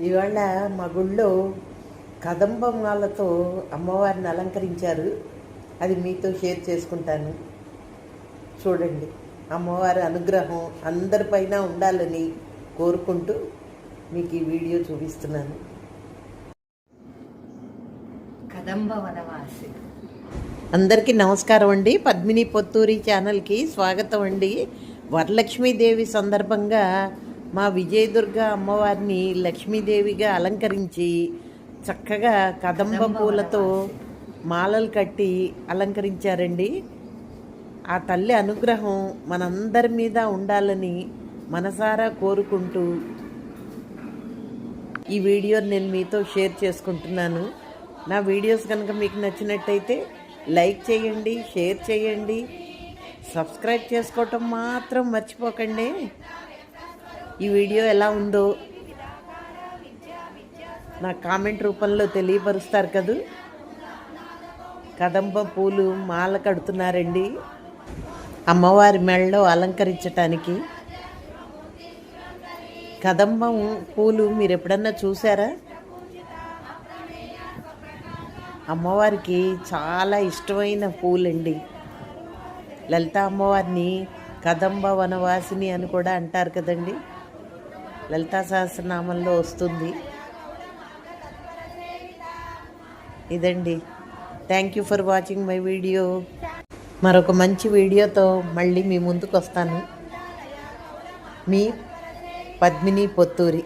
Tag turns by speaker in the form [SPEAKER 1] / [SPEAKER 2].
[SPEAKER 1] ఇవాళ మా గుళ్ళో కదంబమాలతో అమ్మవారిని అలంకరించారు. అది మీతో షేర్ చేసుకుంటాను. చూడండి అమ్మవారి అనుగ్రహం అందరిపైన ఉండాలని కోరుకుంటూ మీకు ఈ వీడియో చూపిస్తున్నాను.
[SPEAKER 2] కదంబ వనవాసి.
[SPEAKER 1] అందరికీ నమస్కారం అండి. పద్మిని పొత్తూరి ఛానల్కి స్వాగతం అండి. వరలక్ష్మీదేవి సందర్భంగా మా విజయదుర్గ అమ్మవారిని లక్ష్మీదేవిగా అలంకరించి చక్కగా కదంబ పూలతో మాలలు కట్టి అలంకరించారండి. ఆ తల్లి అనుగ్రహం మనందరి మీద ఉండాలని మనసారా కోరుకుంటూ ఈ వీడియో నేను మీతో షేర్ చేసుకుంటున్నాను. నా వీడియోస్ కనుక మీకు నచ్చినట్టయితే లైక్ చేయండి షేర్ చేయండి సబ్స్క్రైబ్ చేసుకోవటం మాత్రం మర్చిపోకండి. ఈ వీడియో ఎలా ఉందో నా కామెంట్ రూపంలో తెలియపరుస్తారు కదూ. కదంబ పూలు మాల కడుతున్నారండి. అమ్మవారి మెళ్ళలో అలంకరించటానికి. కదంబం పూలు మీరు ఎప్పుడన్నా చూసారా అమ్మవారికి చాలా ఇష్టమైన పూలండి. లలిత అమ్మవారిని కదంబ వనవాసిని అని కూడా అంటారు కదండి. లలితా సహస్రనామంలో వస్తుంది. ఇదండి. Thank you for watching my video మరొక మంచి వీడియోతో మళ్ళీ మీ ముందుకు వస్తాను మీ పద్మిని పొత్తూరి.